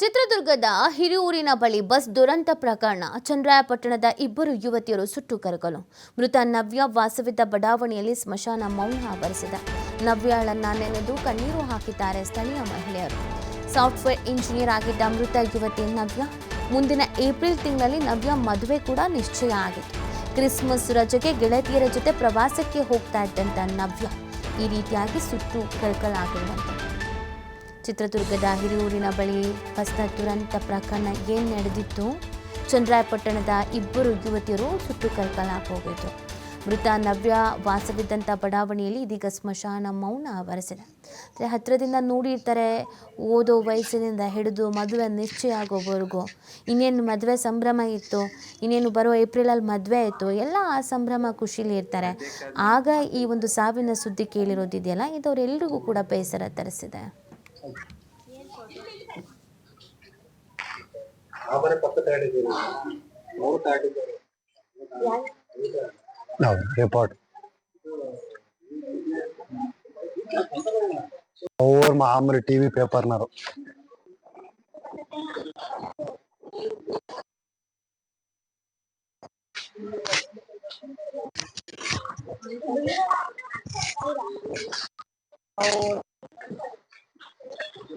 ಚಿತ್ರದುರ್ಗದ ಹಿರಿಯೂರಿನ ಬಳಿ ಬಸ್ ದುರಂತ ಪ್ರಕರಣ. ಚಂದ್ರಾಯಪಟ್ಟಣದ ಇಬ್ಬರು ಯುವತಿಯರು ಸುಟ್ಟು ಕರಗಲು. ಮೃತ ನವ್ಯ ವಾಸವಿದ್ದ ಬಡಾವಣೆಯಲ್ಲಿ ಸ್ಮಶಾನ ಮೌನ ಆವರಿಸಿದ. ನವ್ಯಾಳನ್ನ ನೆನೆದು ಕಣ್ಣೀರು ಹಾಕಿದ್ದಾರೆ ಸ್ಥಳೀಯ ಮಹಿಳೆಯರು. ಸಾಫ್ಟ್ವೇರ್ ಇಂಜಿನಿಯರ್ ಆಗಿದ್ದ ಮೃತ ಯುವತಿ ನವ್ಯ. ಮುಂದಿನ ಏಪ್ರಿಲ್ ತಿಂಗಳಲ್ಲಿ ನವ್ಯ ಮದುವೆ ಕೂಡ ನಿಶ್ಚಯ ಆಗಿತ್ತು. ಕ್ರಿಸ್ಮಸ್ ರಜೆಗೆ ಗೆಳತಿಯರ ಜೊತೆ ಪ್ರವಾಸಕ್ಕೆ ಹೋಗ್ತಾ ಇದ್ದಂತ ನವ್ಯ ಈ ರೀತಿಯಾಗಿ ಸುಟ್ಟು ಕರಕಲಾಗಿರುವಂತೆ ಚಿತ್ರದುರ್ಗದ ಹಿರಿಯೂರಿನ ಬಳಿ ಬಸ್ನ ದುರಂತ ಪ್ರಕರಣ ಏನು ನಡೆದಿತ್ತು? ಚಂದ್ರಾಯಪಟ್ಟಣದ ಇಬ್ಬರು ಯುವತಿಯರು ಸುಟ್ಟು ಹೋಗಿತ್ತು ಮೃತ ನವ್ಯ ವಾಸವಿದ್ದಂಥ ಬಡಾವಣೆಯಲ್ಲಿ ಇದೀಗ ಸ್ಮಶಾನ ಮೌನ ಆವರಿಸಿದೆ. ಅಂದರೆ ಹತ್ತಿರದಿಂದ ನೋಡಿರ್ತಾರೆ, ಓದೋ ವಯಸ್ಸಿನಿಂದ ಹಿಡಿದು ಮದುವೆ ನಿಶ್ಚಯ ಆಗೋವರೆಗೂ. ಇನ್ನೇನು ಮದುವೆ ಸಂಭ್ರಮ ಇತ್ತು? ಇನ್ನೇನು ಬರೋ ಏಪ್ರಿಲಲ್ಲಿ ಮದುವೆ ಇತ್ತು ಎಲ್ಲ ಆ ಸಂಭ್ರಮ ಖುಷಿಲಿ ಇರ್ತಾರೆ. ಆಗ ಈ ಒಂದು ಸಾವಿನ ಸುದ್ದಿ ಕೇಳಿರೋದಿದೆಯಲ್ಲ? ಇದು ಅವರೆಲ್ಲರಿಗೂ ಕೂಡ ಬೇಸರ ತರಿಸಿದೆ. ಆ ಮನೆ ಪಕ್ಕ ತಗೊಂಡಿದ್ದೀವಿ ಮೂರು ತಗೊಂಡಿದ್ದಾರೆ ಹೌದು ರಿಪೋರ್ಟ್ ಅವ್ರ ಮಾಮೂಲಿ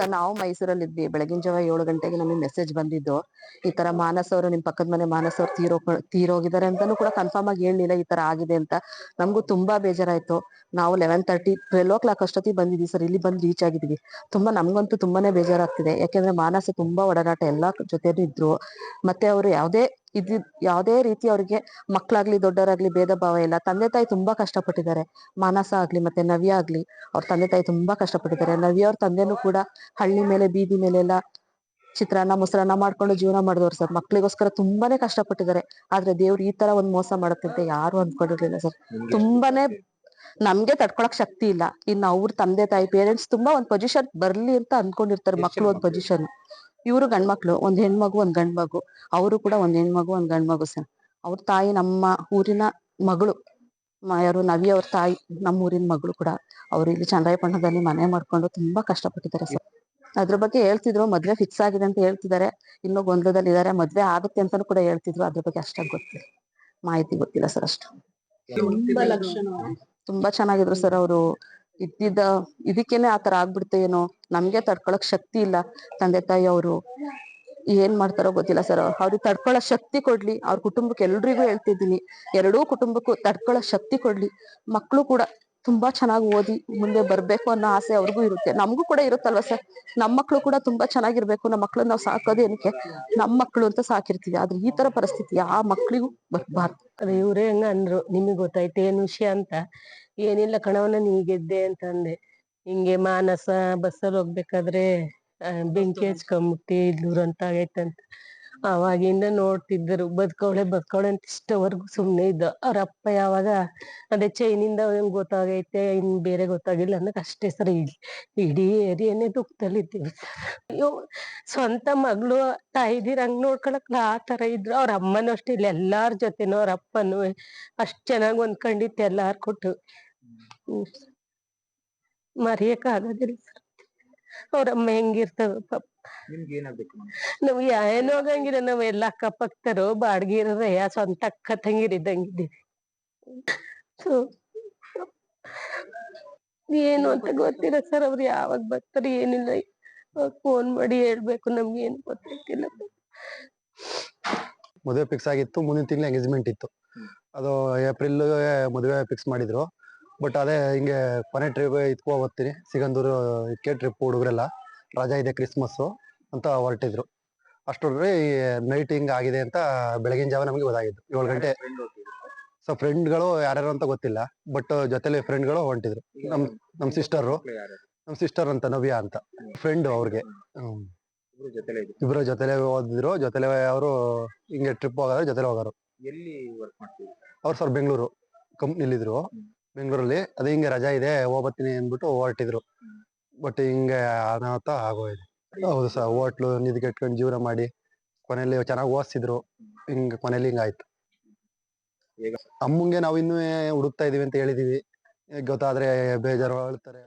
ಸರ್ ನಾವು ಮೈಸೂರಲ್ಲಿ ಇದ್ವಿ ಬೆಳಗಿನ ಜಾವ ಏಳು ಗಂಟೆಗೆ ನಮಗೆ ಮೆಸೇಜ್ ಬಂದಿದ್ದು. ಈ ತರ ಮಾನಸ್ ಅವರು ನಿಮ್ ಪಕ್ಕದ ಮನೆ ಮಾನಸ್ ಅವ್ರು ತೀರೋ ತೀರೋಗಿದ್ದಾರೆ ಅಂತಾನು ಕೂಡ ಕನ್ಫರ್ಮ್ ಆಗಿ ಹೇಳಲಿಲ್ಲ ಈ ತರ ಆಗಿದೆ ಅಂತ. ನಮಗೂ ತುಂಬಾ ಬೇಜಾರಾಯ್ತು. ನಾವು eleven thirty twelve o'clock ಅಷ್ಟೊತ್ತಿಗೆ ಬಂದಿದ್ವಿ ಸರ್. ಇಲ್ಲಿ ಬಂದು ರೀಚ್ ಆಗಿದ್ವಿ. ತುಂಬಾ ನಮ್ಗಂತೂ ತುಂಬಾನೇ ಬೇಜಾರಾಗ್ತಿದೆ. ಯಾಕೆಂದ್ರೆ ಮಾನಸ ತುಂಬಾ ಒಡನಾಟ. ಎಲ್ಲಾ ಜೊತೆ ಇದ್ರು. ಮತ್ತೆ ಅವರು ಯಾವ್ದೇ ಇದ್ ಯಾವುದೇ ರೀತಿ ಅವ್ರಿಗೆ ಮಕ್ಳಾಗ್ಲಿ ದೊಡ್ಡವರಾಗ್ಲಿ ಭೇದ ಭಾವ ಇಲ್ಲ. ತಂದೆ ತಾಯಿ ತುಂಬಾ ಕಷ್ಟಪಟ್ಟಿದ್ದಾರೆ. ಮಾನಸ ಆಗ್ಲಿ ಮತ್ತೆ ನವ್ಯ ಆಗ್ಲಿ ಅವ್ರ ತಂದೆ ತಾಯಿ ತುಂಬಾ ಕಷ್ಟಪಟ್ಟಿದ್ದಾರೆ. ನವ್ಯ ಅವ್ರ ತಂದೆನೂ ಕೂಡ ಹಳ್ಳಿ ಮೇಲೆ ಬೀದಿ ಮೇಲೆ ಎಲ್ಲ ಚಿತ್ರಾನ್ನ ಮೊಸರನ್ನ ಮಾಡ್ಕೊಂಡು ಜೀವನ ಮಾಡಿದವ್ರು ಸರ್. ಮಕ್ಳಿಗೋಸ್ಕರ ತುಂಬಾನೇ ಕಷ್ಟಪಟ್ಟಿದ್ದಾರೆ. ಆದ್ರೆ ದೇವ್ರು ಈ ತರ ಒಂದ್ ಮೋಸ ಮಾಡುತ್ತಂತೆ ಯಾರು ಅನ್ಕೊಂಡಿರ್ಲಿಲ್ಲ ಸರ್. ತುಂಬಾನೇ ನಮ್ಗೆ ತಡ್ಕೊಳಕ್ ಶಕ್ತಿ ಇಲ್ಲ. ಇನ್ನು ಅವ್ರ ತಂದೆ ತಾಯಿ ಪೇರೆಂಟ್ಸ್ ತುಂಬಾ ಒಂದ್ ಪೊಸಿಷನ್ ಬರ್ಲಿ ಅಂತ ಅನ್ಕೊಂಡಿರ್ತಾರೆ ಮಕ್ಳು ಒಂದ್ ಪೊಸಿಷನ್ ಇವ್ರು ಗಂಡ್ಮಕ್ಳು ಒಂದ್ ಹೆಣ್ಮಗು ಒಂದ್ ಗಂಡ್ ಮಗು ಅವರು ಕೂಡ ಒಂದ್ ಹೆಣ್ಮಗು ಒಂದ್ ಗಂಡ್ ಮಗು ಸರ್. ಅವ್ರ ತಾಯಿ ನಮ್ಮ ಊರಿನ ಮಗಳು ಯಾರು ನವಿ ಅವ್ರ ತಾಯಿ ನಮ್ಮ ಊರಿನ ಮಗಳು ಕೂಡ ಅವ್ರು ಇಲ್ಲಿ ಚಂದ್ರಾಯಪಟ್ಟಣದಲ್ಲಿ ಮನೆ ಮಾಡ್ಕೊಂಡು ತುಂಬಾ ಕಷ್ಟಪಟ್ಟಿದ್ದಾರೆ ಸರ್. ಅದ್ರ ಬಗ್ಗೆ ಹೇಳ್ತಿದ್ರು ಮದ್ವೆ ಫಿಕ್ಸ್ ಆಗಿದೆ ಅಂತ ಹೇಳ್ತಿದ್ದಾರೆ. ಇನ್ನೂ ಗೊಂದಲದಲ್ಲಿ ಇದಾರೆ ಮದ್ವೆ ಆಗುತ್ತೆ ಅಂತಾನು ಕೂಡ ಹೇಳ್ತಿದ್ರು. ಅದ್ರ ಬಗ್ಗೆ ಅಷ್ಟಾಗಿ ಗೊತ್ತಿಲ್ಲ. ಮಾಹಿತಿ ಗೊತ್ತಿಲ್ಲ ಸರ್ ಅಷ್ಟು. ತುಂಬಾ ಲಕ್ಷಣ. ತುಂಬಾ ಚೆನ್ನಾಗಿದ್ರು ಸರ್ ಅವರು. ಇದ್ದಿದ್ದ ಇದಕ್ಕೇನೆ ಆ ತರ ಏನೋ, ನಮ್ಗೆ ತಡ್ಕೊಳಕ್ ಶಕ್ತಿ ಇಲ್ಲ. ತಂದೆ ತಾಯಿ ಅವರು ಏನ್ ಮಾಡ್ತಾರೋ ಗೊತ್ತಿಲ್ಲ ಸರ್. ಅವ್ರಿಗೆ ತಡ್ಕೊಳ್ಳೋ ಶಕ್ತಿ ಕೊಡ್ಲಿ. ಅವ್ರ ಕುಟುಂಬಕ್ಕೆ ಎಲ್ರಿಗೂ ಹೇಳ್ತಿದ್ದೀನಿ. ಎರಡೂ ಕುಟುಂಬಕ್ಕೂ ತಡ್ಕೊಳ್ಳೋ ಶಕ್ತಿ ಕೊಡ್ಲಿ. ಮಕ್ಳು ಕೂಡ ತುಂಬಾ ಚೆನ್ನಾಗಿ ಓದಿ ಮುಂದೆ ಬರ್ಬೇಕು ಅನ್ನೋ ಆಸೆ ಅವ್ರಿಗೂ ಇರುತ್ತೆ. ನಮಗೂ ಕೂಡ ಇರುತ್ತಲ್ವಾ ಸರ್? ನಮ್ಮ ಮಕ್ಳು ಕೂಡ ತುಂಬಾ ಚೆನ್ನಾಗಿರ್ಬೇಕು. ನಮ್ಮ ಮಕ್ಳನ್ನ ನಾವು ಸಾಕೋದು ಏನಕ್ಕೆ? ನಮ್ಮ ಮಕ್ಳು ಅಂತ ಸಾಕಿರ್ತೀವಿ. ಆದ್ರೆ ಈ ತರ ಪರಿಸ್ಥಿತಿ ಆ ಮಕ್ಳಿಗೂ ಬರ್ಬಾರ್ದು. ಇವ್ರೇ ಹಂಗ ಅಂದ್ರು, ನಿಮಗೆ ಗೊತ್ತಾಯ್ತು, ಏನ್ ವಿಷಯ ಅಂತ. ಏನಿಲ್ಲ ಕಣವನ್ನ ನೀ ಗೆದ್ದೆ ಅಂತ ಅಂದೆ ಹಿಂಗೆ ಮಾನಸ ಬಸ್ಸಲ್ಲಿ ಹೋಗ್ಬೇಕಾದ್ರೆ ಬೆಂಕಿ ಹಚ್ಕೊಂಬಿಟ್ಟಿ ಅಂತ ಆಗೈತಂತ. ಅವಾಗಿಂದ ನೋಡ್ತಿದ್ದರು ಬದ್ಕವಳೆ ಬದ್ಕವಳೆ ಅಂತ ಇಷ್ಟವರೆಗೂ ಸುಮ್ನೆ ಇದ್ದ. ಅವ್ರ ಅಪ್ಪ ಯಾವಾಗ ಅದೇ ಚೈನಿಂದ ಹೆಂಗ್ ಗೊತ್ತಾಗೈತೆ ಇನ್ ಬೇರೆ ಗೊತ್ತಾಗಿಲ್ಲ ಅನ್ನಕ್ ಅಷ್ಟೇ ಸರಿ ಇಡೀ ಇಡೀ ಏರಿಯಾನೇ ದುಃಖದಲ್ಲಿದ್ದೀವಿ ಸ್ವಂತ ಮಗಳು ತಾಯಿದಿರ್ ಹಂಗ್ ನೋಡ್ಕೊಳಕ್ ಆ ತರ ಇದ್ರು. ಅವ್ರ ಅಮ್ಮನೂ ಅಷ್ಟೇ ಇಲ್ಲ ಎಲ್ಲಾರ್ ಜೊತೆನೂ ಅವ್ರ ಅಪ್ಪನೂ ಅಷ್ಟ್ ಚೆನ್ನಾಗ್ ಹೊಂದ್ಕೊಂಡಿತ್ತು ಎಲ್ಲಾರ್ ಕೊಟ್ಟು. ಮರೆಯಕ್ ಆಗೋದಿಲ್ಲ ಸರ್ ಅವ್ರ ಅಮ್ಮ ಹೆಂಗಿರ್ತದ ಪಾಪ. ನಿಮ್ಗೆ ಏನಾಗ್ಬೇಕು ನಾವ್ ಏನೋ ಆಗಂಗಿಲ್ಲ. ನಾವ್ ಎಲ್ಲ ಅಕ್ಕಪಕ್ಕದರು ಬಾಡ್ಗಿ ಇರೋರೆ ಯಾ ಸ್ವಂತ ಅಕ್ಕ ತಂಗಿರಿದ್ದಂಗಿದ್ದೀವಿ ಸೊ ಏನು ಅಂತ ಗೊತ್ತಿಲ್ಲ ಸರ್. ಅವ್ರು ಯಾವಾಗ ಬರ್ತಾರೆ ಏನಿಲ್ಲ. ಫೋನ್ ಮಾಡಿ ಹೇಳ್ಬೇಕು. ನಮ್ಗೆ ಏನು ಗೊತ್ತಿಲ್ಲ. ಮದುವೆ ಫಿಕ್ಸ್ ಆಗಿತ್ತು. ಮುಂದಿನ ತಿಂಗಳು ಎಂಗೇಜ್ಮೆಂಟ್ ಇತ್ತು. ಅದು ಏಪ್ರಿಲ್ ಮದುವೆ ಫಿಕ್ಸ್ ಮಾಡಿದ್ರು. ಬಟ್ ಅದೇ ಹಿಂಗೆ ಕೊನೆ ಟ್ರಿಪ್ ಇದ್ಕೋ ಹೋಗ್ತೀನಿ. ಸಿಗಂದೂರು ಇಕ್ಕೆ ಟ್ರಿಪ್ ಹುಡುಗರೆಲ್ಲ. ರಜಾ ಇದೆ ಕ್ರಿಸ್ಮಸ್ಸು ಅಂತ ಹೊರಟಿದ್ರು. ಅಷ್ಟೊಂದ್ರೆ ನೈಟ್ ಹಿಂಗೆ ಆಗಿದೆ ಅಂತ ಬೆಳಗಿನ ಜಾವ ನಮಗೆ ಗೊತ್ತಾಗಿದ್ದು. ಏಳು ಗಂಟೆ ಸೊ ಫ್ರೆಂಡ್ಗಳು ಯಾರ್ಯಾರು ಅಂತ ಗೊತ್ತಿಲ್ಲ. ಬಟ್ ಜೊತೆಲಿ ಫ್ರೆಂಡ್ಗಳು ಹೊಂಟಿದ್ರು. ನಮ್ ನಮ್ ಸಿಸ್ಟರು ನಮ್ ಸಿಸ್ಟರ್ ಅಂತ ನವ್ಯ ಅಂತ. ಫ್ರೆಂಡ್ ಅವ್ರಿಗೆ. ಇಬ್ರು ಜೊತೆಲೆ ಓದಿದ್ರು ಜೊತೆಲೆ ಅವರು ಹಿಂಗೆ ಟ್ರಿಪ್ ಹೋಗೋರು ಜೊತೆಲೆ ಹೋಗೋರು. ಅವ್ರು ಸರ್ ಬೆಂಗಳೂರು. ಕಂಪ್ನಿಲಿದ್ರು. ಬೆಂಗಳೂರಲ್ಲಿ. ಅದು ಹಿಂಗೆ ರಜಾ ಇದೆ ಹೋಗ್ಬತ್ತೀನಿ ಅಂದ್ಬಿಟ್ಟು ಹೊರಟಿದ್ರು. ಬಟ್ ಹಿಂಗೆ ಅನಾಹುತ ಆಗೋಯ್ತು ಹೌದು ಸರ್ ಹೋಟ್ಲು ನಿಧಿಗೆ ಇಟ್ಕೊಂಡು ಜೀವನ ಮಾಡಿ ಕೊನೆಯಲ್ಲಿ ಚೆನ್ನಾಗಿ ಓದಿಸಿದ್ರು. ಹಿಂಗೆ ಕೊನೆಯಲ್ಲಿ ಹಿಂಗಾಯ್ತು ಈಗ ಅಮ್ಮಂಗೆ ನಾವು ಇನ್ನೂ ಹುಡುಕ್ತಾ ಇದೀವಿ ಅಂತ ಹೇಳಿದೀವಿ. ಗೊತ್ತಾದ್ರೆ ಬೇಜಾರು ಹೇಳ್ತಾರೆ